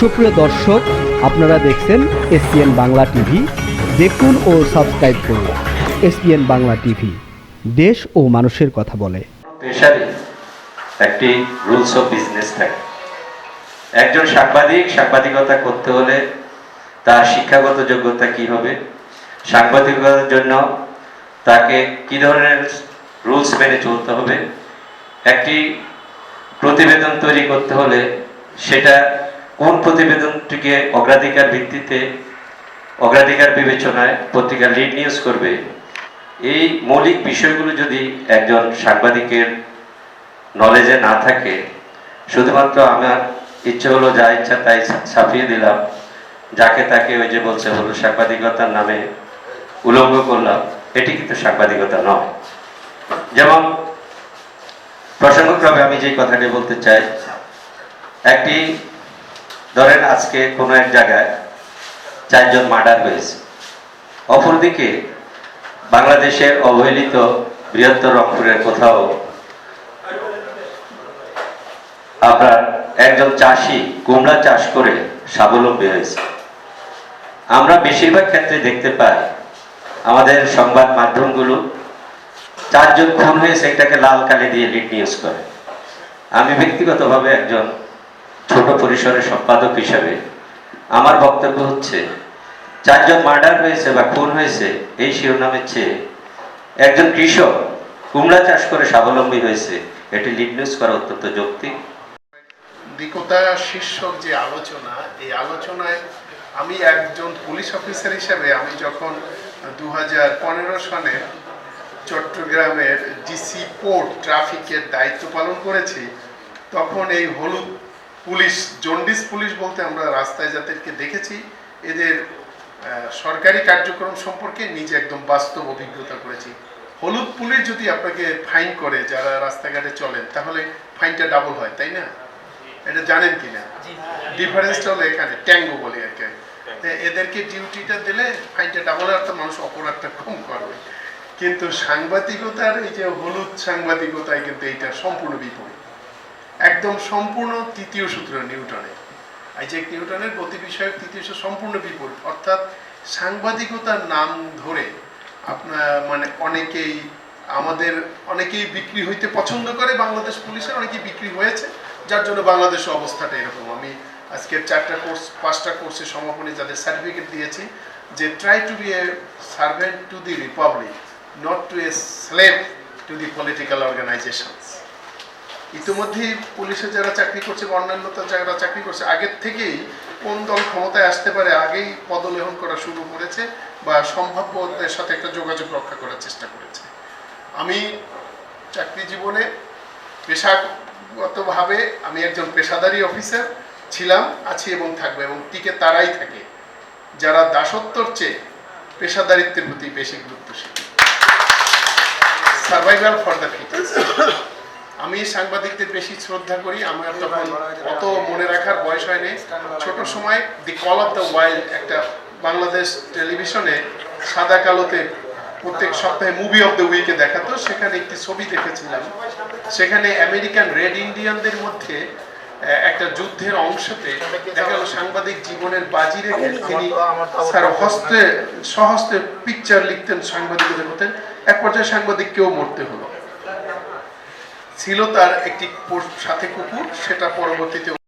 সুপ্রিয় দর্শক, আপনারা দেখছেন এসপিএন বাংলা টিভি। দেখুন ও সাবস্ক্রাইব করুন এসপিএন বাংলা টিভি। দেশ ও মানুষের কথা বলে। একটি রুলস অফ বিজনেস থাকে। একজন সাংবাদিক সাংবাদিকতা করতে হলে তার শিক্ষাগত যোগ্যতা কি হবে? সাংবাদিকতার জন্য তাকে কি ধরনের রুলস মেনে চলতে হবে? একটি প্রতিবেদন তৈরি করতে হলে সেটা কোন প্রতিবেদনটিকে অগ্রাধিকার ভিত্তিতে, অগ্রাধিকার বিবেচনায় পত্রিকা লিড নিউজ করবে? এই মৌলিক বিষয়গুলো যদি একজন সাংবাদিকের নলেজে না থাকে, শুধুমাত্র আমার ইচ্ছে হলো যা ইচ্ছা তাই ছাপিয়ে দিলাম, যাকে তাকে ওই যে বলছে হলো সাংবাদিকতার নামে উলঙ্গ করলাম, এটি কিন্তু সাংবাদিকতা নয়। যেমন প্রসঙ্গক্রমে আমি যে কথাটি বলতে চাই, একটি ধরেন আজকে কোনো এক জায়গায় চারজন মার্ডার হয়েছে। অপরদিকে বাংলাদেশের অবহেলিত বৃহত্তর রংপুরের কোথাও আপনার একজন চাষি কুমড়া চাষ করে স্বাবলম্বী হয়েছে। আমরা বেশিরভাগ ক্ষেত্রে দেখতে পাই, আমাদের সংবাদ মাধ্যমগুলো চারজন খুন হয়েছে এটাকে লাল কালি দিয়ে লিড নিউজ করে। আমি ব্যক্তিগতভাবে একজন ছোট পরিসরের সম্পাদক হিসাবে। আমার বক্তব্য হচ্ছে, চারজন মার্ডার হয়েছে বা খুন হয়েছে, এই শিরোনামের চেয়ে একজন কৃষক কুমড়া চাষ করে স্বাবলম্বী হয়েছে, এটি লিড নিউজ করা অত্যন্ত যৌক্তিক। দিকতা শীর্ষক যে আলোচনা, এই আলোচনায় আমি একজন পুলিশ অফিসার হিসেবে আমি যখন দু হাজার পনেরো সনে চট্টগ্রামের ডিসি পোর্ট ট্রাফিকের দায়িত্ব পালন করেছি, তখন এই হলুদ পুলিশ জন্ডিস পুলিশ বলতে আমরা রাস্তায় যাদেরকে দেখেছি এদের সরকারি কার্যক্রম সম্পর্কে নিজে একদম বাস্তব অভিজ্ঞতা করেছি। হলুদ পুলিশ যদি আপনাকে ফাইন করে যারা রাস্তাঘাটে চলেন তাহলে ফাইনটা ডাবল হয় তাই না? এটা জানেন কিনা? ডিফারেন্সটা হলো এখানে ট্যাঙ্গো বলি আর কি। এদেরকে ডিউটিটা দিলে ফাইনটা ডাবল অর্থ মানুষ অপরাধটা কম করবে। কিন্তু সাংবাদিকতার এই যে হলুদ সাংবাদিকতায় কিন্তু এইটা সম্পূর্ণ বিপরীত। একদম সম্পূর্ণ তৃতীয় সূত্র, নিউটনের। আইজ্যাক নিউটনের গতি বিষয়ক তৃতীয় সূত্র সম্পূর্ণ বিপরীত অর্থাৎ সাংবাদিকতার নাম ধরে আপনার মানে অনেকেই আমাদের, অনেকেই বিক্রি হইতে পছন্দ করে, বাংলাদেশ পুলিশের অনেকেই বিক্রি হয়েছে। যার জন্য বাংলাদেশের অবস্থাটা এরকম। আমি আজকে চারটা কোর্স, পাঁচটা কোর্সের সমাপনী যাদের সার্টিফিকেট দিয়েছি, যে try to be a servant to the republic not to a slave to the political organisations ইতিমধ্যেই পুলিশে যারা চাকরি করছে বা অন্যান্য যারা চাকরি করছে, আগের থেকেই কোন দল ক্ষমতায় আসতে পারে আগেই পদলেহন করা শুরু করেছে বা সম্ভাব্যদের সাথে একটা যোগাযোগ রক্ষা করার চেষ্টা করেছে। আমি চাকরি জীবনে পেশাগতভাবে আমি একজন পেশাদারী অফিসার ছিলাম, আছি এবং থাকব এবং টিকে তারাই থাকে। যারা দাসত্বর চেয়ে পেশাদারিত্বের প্রতি বেশি গুরুত্বশীল। সার্ভাইভাল ফর দ্য ফিটেস্ট আমি সাংবাদিকদের বেশি শ্রদ্ধা করি। আমার তখন অত মনে রাখার বয়স হয়নি। ছোট সময় the call of the wild একটা বাংলাদেশ টেলিভিশনে সাদা কালোতে প্রত্যেক সপ্তাহে মুভি অফ দ্য উইকে দেখাতো সেখানে একটি ছবি দেখেছিলাম। সেখানে আমেরিকান রেড ইন্ডিয়ানদের মধ্যে একটা যুদ্ধের অংশতে দেখা গেল সাংবাদিক জীবনের বাজি রেখে তিনি স্যার হস্তে সহস্তে পিকচার লিখতেন সাংবাদিকদের হতেন এক পর্যায়ে সাংবাদিক সাংবাদিককেও মরতে হলো। ছিল তার একটি সাথে কুকুর সেটা পরবর্তীতে